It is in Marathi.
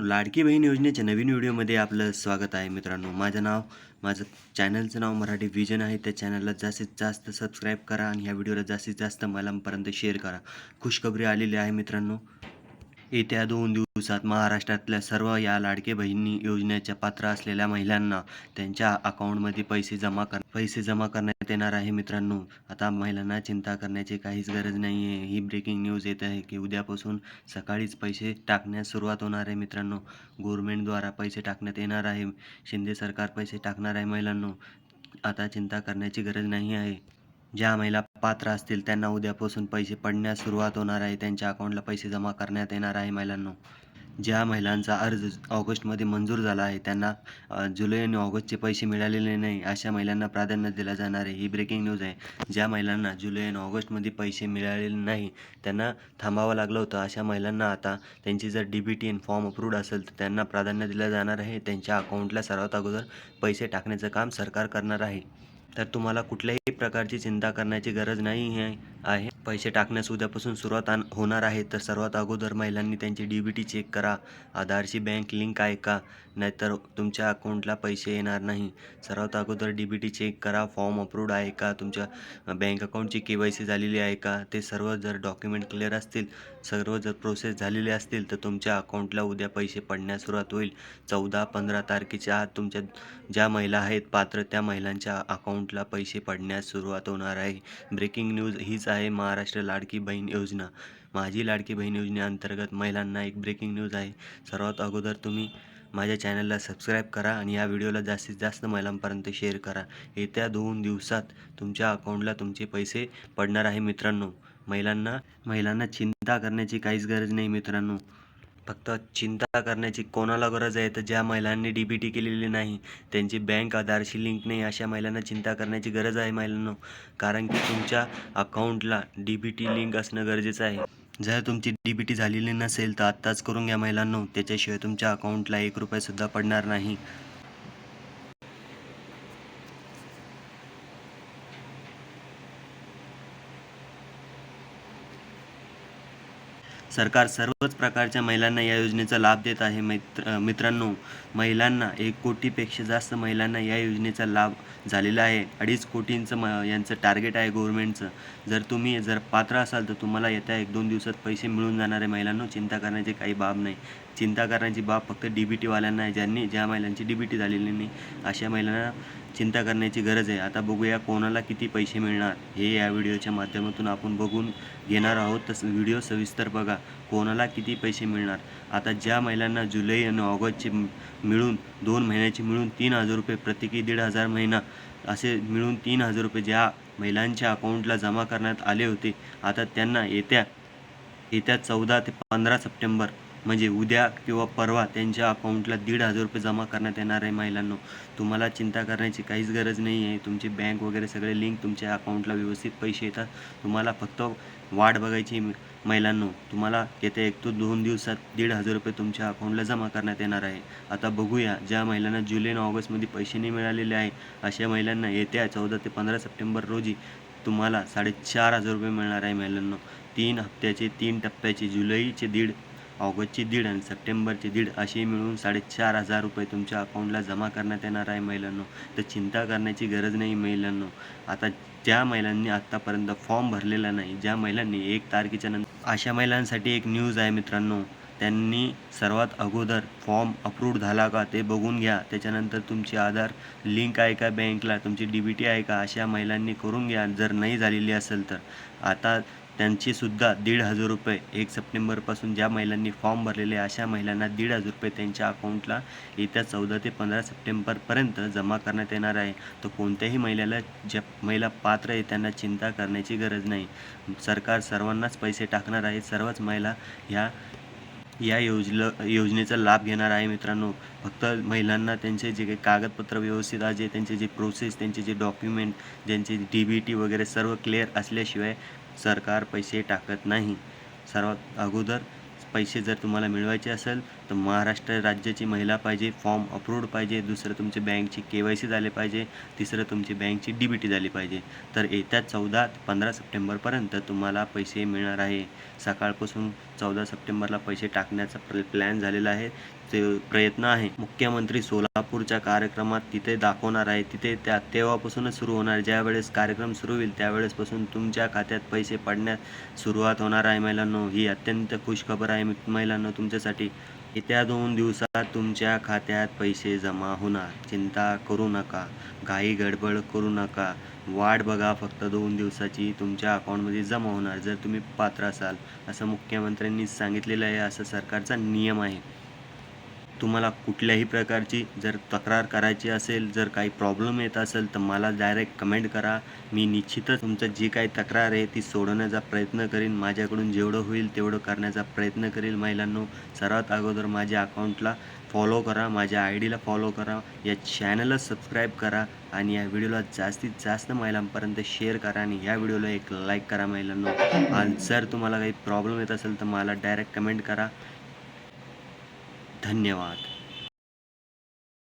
लाडकी बहीण योजनेच्या नवीन व्हिडिओमध्ये आपलं स्वागत आहे मित्रांनो. माझं नाव माझं चॅनलचं नाव मराठी विजन आहे. त्या चॅनलला जास्तीत जास्त सबस्क्राईब करा आणि ह्या व्हिडिओला जास्तीत जास्त मलापर्यंत शेअर करा. खुशखबरी आलेली आहे मित्रांनो. येत्या दोन दिवस दिवसात महाराष्ट्रातल्या सर्व या लाडके बहिणी योजनेच्या पात्र असलेल्या महिलांना त्यांच्या अकाउंटमध्ये पैसे जमा कर पैसे जमा करण्यात येणार आहे मित्रांनो. आता महिलांना चिंता करण्याची काहीच गरज नाही आहे ही ब्रेकिंग न्यूज येत आहे की उद्यापासून सकाळीच पैसे टाकण्यास सुरुवात होणार आहे मित्रांनो. गव्हर्मेंटद्वारा पैसे टाकण्यात येणार आहे. शिंदे सरकार पैसे टाकणार आहे महिलांनो. आता चिंता करण्याची गरज नाही आहे. ज्या महिला पात्र असतील त्यांना उद्यापासून पैसे पडण्यास सुरुवात होणार आहे. त्यांच्या अकाउंटला पैसे जमा करण्यात येणार आहे महिलांनो. ज्या महिलांचा अर्ज ऑगस्टमध्ये मंजूर झाला आहे त्यांना जुलै आणि ऑगस्टचे पैसे मिळालेले नाही अशा महिलांना प्राधान्य दिलं जाणार आहे. ही ब्रेकिंग न्यूज आहे. ज्या महिलांना जुलै आणि ऑगस्टमध्ये पैसे मिळालेले नाही त्यांना थांबावं लागलं होतं. अशा महिलांना आता त्यांची जर D B T N form approved असेल तर त्यांना प्राधान्य दिलं जाणार आहे. त्यांच्या अकाउंटला सर्वात अगोदर पैसे टाकण्याचं काम सरकार करणार आहे. तर तुम्हाला कुठल्याही प्रकारची चिंता करण्याची गरज नाही आहे. पैसे टाकण्यास उद्यापासून सुरुवात होणार आहे. तर सर्वात अगोदर महिलांनी त्यांची डी बी टी चेक करा. आधारशी बँक लिंक आहे का? नाहीतर तुमच्या अकाउंटला पैसे येणार नाही. सर्वात अगोदर डी बी टी चेक करा. फॉर्म अप्रूव्ड आहे का? तुमच्या बँक अकाउंटची के वाय सी झालेली आहे का? ते सर्व जर डॉक्युमेंट क्लिअर असतील सर्व जर प्रोसेस झालेले असतील तर तुमच्या अकाउंटला उद्या पैसे पडण्यास सुरुवात होईल. चौदा पंधरा तारखेच्या आत तुमच्या ज्या महिला आहेत पात्र त्या महिलांच्या अकाउंटला पैसे पडण्यास सुरुवात होणार आहे. ब्रेकिंग न्यूज हीच आहे. मा महाराष्ट्र लाडकी बहीण योजना. माझी लाडकी बहीण योजनेअंतर्गत महिलांना एक ब्रेकिंग न्यूज आहे. सर्वात अगोदर तुम्ही माझ्या चॅनलला सबस्क्राईब करा आणि या व्हिडिओला जास्तीत जास्त महिलांपर्यंत शेअर करा. येत्या दोन दिवसात तुमच्या अकाउंटला तुमचे पैसे पडणार आहे मित्रांनो. महिलांना महिलांना चिंता करण्याची काहीच गरज नाही मित्रांनो. फक्त चिंता करण्याची कोणाला गरज आहे? तर ज्या महिलांनी डी बी टी केलेली नाही त्यांची बँक आधारशी लिंक नाही अशा महिलांना चिंता करण्याची गरज आहे महिलांनो. कारण की तुमच्या अकाउंटला डी बी टी लिंक असणं गरजेचं आहे. जर तुमची डी बी टी झालेली नसेल तर आत्ताच करून घ्या महिलांनो. त्याच्याशिवाय तुमच्या अकाउंटला एक रुपयासुद्धा पडणार नाही. सरकार सर्वच प्रकारच्या महिलांना या योजनेचा लाभ देत आहे. मित्र मित्रांनो महिलांना एक कोटीपेक्षा जास्त महिलांना या योजनेचा लाभ झालेला आहे. अडीच कोटींचं म यांचं टार्गेट आहे गव्हर्मेंटचं जर तुम्ही जर पात्र असाल तर तुम्हाला येत्या एक दोन दिवसात पैसे मिळून जाणार आहे महिलांनो. चिंता करण्याची काही बाब नाही. चिंता करण्याची बाब फक्त डी बी टीवाल्यांना आहे. ज्यांनी ज्या महिलांची डी बी टी झालेली नाही अशा महिलांना चिंता करण्याची गरज आहे. आता बघूया कोणाला किती पैसे मिळणार. हे या व्हिडिओच्या माध्यमातून आपण बघून घेणार आहोत. तस व्हिडिओ सविस्तर बघा कोणाला किती पैसे मिळणार. आता ज्या महिलांना जुलै आणि ऑगस्टचे मिळून दोन महिन्याचे मिळून तीन हजार रुपये प्रत्येकी दीड हजार महिना असे मिळून तीन हजार रुपये ज्या महिलांच्या अकाउंटला जमा करण्यात आले होते आता त्यांना येत्या येत्या चौदा ते पंधरा सप्टेंबर म्हणजे उद्या किंवा परवा त्यांच्या अकाउंटला दीड हजार रुपये जमा करण्यात येणार आहे महिलांनो. तुम्हाला चिंता करण्याची काहीच गरज नाही आहे. तुमची बँक वगैरे सगळे लिंक तुमच्या अकाउंटला व्यवस्थित पैसे येतात. तुम्हाला फक्त वाट बघायची महिलांनो. तुम्हाला येत्या एक तो दोन दिवसात दीड हजार रुपये तुमच्या अकाउंटला जमा करण्यात येणार आहे. आता बघूया ज्या महिलांना जुलै आणि ऑगस्टमध्ये पैसे नाही मिळालेले आहे अशा महिलांना येत्या चौदा ते पंधरा सप्टेंबर रोजी तुम्हाला साडेचार हजार रुपये मिळणार आहे महिलांनो. तीन हप्त्याचे तीन टप्प्याचे जुलैचे दीड ऑगस्टची दीड आणि सप्टेंबरची दीड अशी मिळून साडेचार हजार रुपये तुमच्या अकाउंटला जमा करण्यात येणार आहे महिलांनो. तर चिंता करण्याची गरज नाही महिलांनो. आता ज्या महिलांनी आत्तापर्यंत फॉर्म भरलेला नाही ज्या महिलांनी एक तारखेच्या नंतर अशा महिलांसाठी एक न्यूज आहे मित्रांनो. त्यांनी सर्वात अगोदर फॉर्म अप्रूव्ड झाला का ते बघून घ्या. त्याच्यानंतर तुमची आधार लिंक आहे का बँकला तुमची डी बी टी आहे का अशा महिलांनी करून घ्या. जर नाही झालेली असेल तर. आता त्यांची सुद्धा दीड हजार रुपये. एक सप्टेंबरपासून ज्या महिलांनी फॉर्म भरलेले आहे, अशा महिलांना दीड हजार रुपये त्यांच्या अकाउंटला येत्या चौदा ते पंधरा सप्टेंबरपर्यंत जमा करण्यात येणार आहे. तर कोणत्याही महिलेला ज्या महिला पात्र आहे त्यांना चिंता करण्याची गरज नाही. सरकार सर्वांनाच पैसे टाकणार आहे. सर्वच महिला ह्या या योजल योजनेचा लाभ घेणार आहे मित्रांनो. फक्त महिलांना त्यांचे जे काही कागदपत्र व्यवस्थित आहे त्यांचे जे प्रोसेस त्यांचे जे डॉक्युमेंट ज्यांचे डी बी टी वगैरे सर्व क्लिअर असल्याशिवाय सरकार पैसे टाकत नाही. सर्वात अगोदर पैसे जर तुम्हाला मिळवायचे असेल तर महाराष्ट्र राज्याची महिला पाहिजे फॉर्म अप्रूव्ड पाहिजे दुसरं तुमची बँकची के वाय सी झाले पाहिजे तिसरं तुमची बँकची डी बी टी झाली पाहिजे. तर येत्या चौदा ते पंधरा सप्टेंबरपर्यंत तुम्हाला पैसे मिळणार आहे. सकाळपासून चौदा सप्टेंबरला पैसे टाकण्याचा प्र प्लॅन झालेला आहे. प्रयत्न आहे. मुख्यमंत्री सोलापूरच्या कार्यक्रमात तिथे दाखवणार आहे. तिथे त्या तेव्हापासूनच सुरू होणार ज्या वेळेस कार्यक्रम सुरू होईल त्यावेळेसपासून तुमच्या खात्यात पैसे पडण्यास सुरुवात होणार आहे महिलांनो. ही अत्यंत खुश खबर आहे महिलांनो तुमच्यासाठी. येत्या दोन दिवसात तुमच्या खात्यात पैसे जमा होणार. चिंता करू नका. घाई गडबड करू नका. वाट बघा फक्त दोन दिवसाची. तुमच्या अकाउंटमध्ये जमा होणार. जर तुम्ही पात्र असाल असं मुख्यमंत्र्यांनी सांगितलेलं आहे असं सरकारचा नियम आहे. तुम्हाला कुठल्याही प्रकारची जर तक्रार करायची असेल जर काही प्रॉब्लेम येत असेल तर मला डायरेक्ट कमेंट करा. मी निश्चितच तुमचं जी काही तक्रार आहे ती सोडवण्याचा प्रयत्न करीन. माझ्याकडून जेवढं होईल तेवढं करण्याचा प्रयत्न करील महिलांनो. सर्वात अगोदर माझ्या अकाउंटला फॉलो करा माझ्या आय डीला फॉलो करा. या चॅनलला सबस्क्राईब करा आणि या व्हिडिओला जास्तीत जास्त महिलांपर्यंत शेअर करा आणि या व्हिडिओला एक लाईक करा महिलांनो. आणि जर तुम्हाला काही प्रॉब्लेम येत असेल तर मला डायरेक्ट कमेंट करा. धन्यवाद.